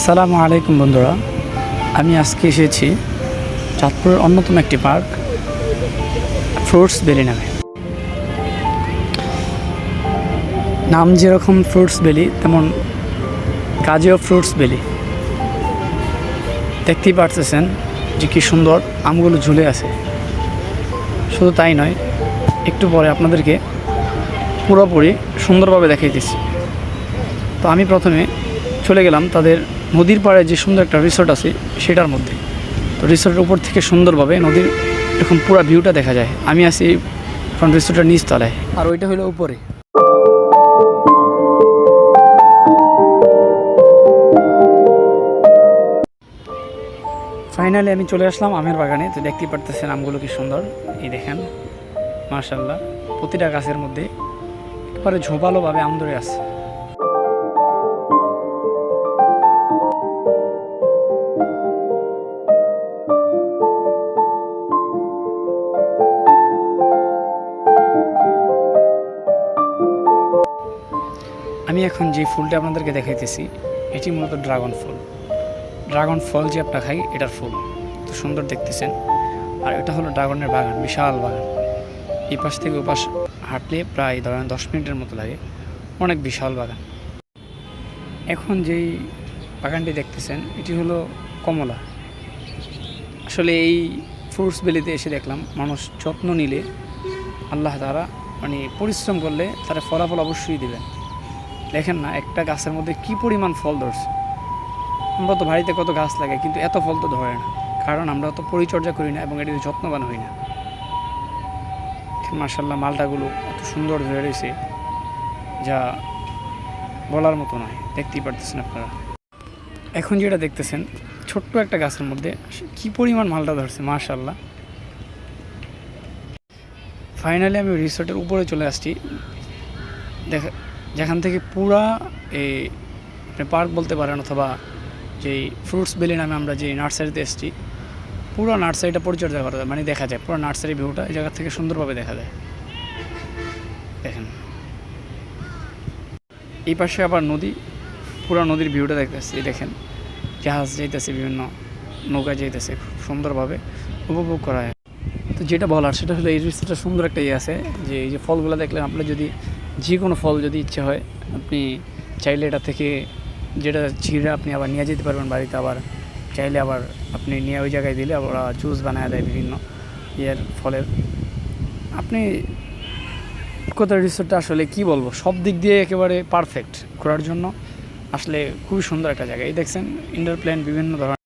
আসসালামু আলাইকুম বন্ধুরা। আমি আজকে এসেছি চাঁদপুরের অন্যতম একটি পার্ক, ফ্রুটস বেলি নামে। নাম যেরকম ফ্রুটস বেলি তেমন কাজেও ফ্রুটস বেলি দেখতেই পারতেছেন যে কী সুন্দর আমগুলো ঝুলে আছে। শুধু তাই নয়, একটু পরে আপনাদেরকে পুরোপুরি সুন্দরভাবে দেখাইতেছি। তো আমি প্রথমে চলে গেলাম তাদের নদীর পাড়ে যে সুন্দর একটা রিসোর্ট আছে, সেটার মধ্যে। তো রিসোর্টের উপর থেকে সুন্দরভাবে নদীর এরকম পুরো ভিউটা দেখা যায়। আমি আছি এখন রিসোর্টের নিচ তলায় আর ওইটা হলো উপরে। ফাইনালি আমি চলে আসলাম আমের বাগানে। তো দেখতেই পারতেছেন আমগুলো কি সুন্দর। এই দেখেন মার্শাল্লাহ প্রতিটা গাছের মধ্যে একেবারে ঝোপালোভাবে আম ধরে আছে। আমি এখন যে ফুলটা আপনাদেরকে দেখাইতেছি, এটি মূলত ড্রাগন ফুল। ড্রাগন ফল যে আপনার খাই, এটার ফুল। তো সুন্দর দেখতেছেন। আর এটা হলো ড্রাগনের বাগান, বিশাল বাগান। এই পাশ থেকে ও পাশ হাঁটলে প্রায় ধরেন দশ মিনিটের মতো লাগে। অনেক বিশাল বাগান। এখন যেই বাগানটি দেখতেছেন, এটি হলো কমলা। আসলে এই ফ্রুটস বেলিতে এসে দেখলাম, মানুষ যত্ন নিলে আল্লাহ তারা মানে পরিশ্রম করলে তারা ফলাফল অবশ্যই দেবেন। দেখেন না, একটা গাছের মধ্যে কি পরিমাণ ফল ধরছে। আমরা তো বাড়িতে কত গাছ লাগাই, কিন্তু এত ফল তো ধরে না। কারণ আমরা অত পরিচর্যা করি না এবং এটিতে যত্নবান হই না। মার্শাল্লাহ মালটাগুলো এত সুন্দর ধরে রয়েছে, যা বলার মতো নয়, দেখতেই পারতেছেন আপনারা। এখন যেটা দেখতেছেন, ছোট্ট একটা গাছের মধ্যে কি পরিমাণ মালটা ধরছে মার্শাল্লাহ ফাইনালি আমি রিসোর্টের উপরে চলে আসছি। দেখা যেখান থেকে পুরা এই আপনি পার্ক বলতে পারেন অথবা যেই ফ্রুটস বেলি নামে আমরা যে নার্সারিতে এসেছি, পুরো নার্সারিটা পরিচর্যা করা যায় মানে দেখা যায়, পুরো নার্সারি ভিউটা এই জায়গা থেকে সুন্দরভাবে দেখা যায়। দেখেন। এই পাশে আবার নদী, পুরো নদীর ভিউটা দেখতেছি দেখেন। জাহাজ যাইতেছে, বিভিন্ন নৌকা যাইতেছে, খুব সুন্দরভাবে উপভোগ করা হয় তো যেটা বলার, সেটা হলো এই রিসোর্টটা সুন্দর একটা ইয়ে আছে, যে এই যে ফলগুলো দেখলেন আপনার যদি যে কোনো ফল যদি ইচ্ছে হয়, আপনি চাইলে এটা থেকে যেটা ছিঁড়ে আপনি আবার নিয়ে যেতে পারবেন বাড়িতে আবার। চাইলে আবার আপনি নিয়ে ওই জায়গায় দিলে ওরা জুস বানায় দেয় বিভিন্ন ইয়ের ফলের। আপনি কোথা রিসোর্টটা আসলে কি বলব? সব দিক দিয়ে একেবারে পারফেক্ট ঘোরার জন্য। আসলে খুবই সুন্দর একটা জায়গা। এই দেখছেন ইন্ডোর প্ল্যান বিভিন্ন ধরনের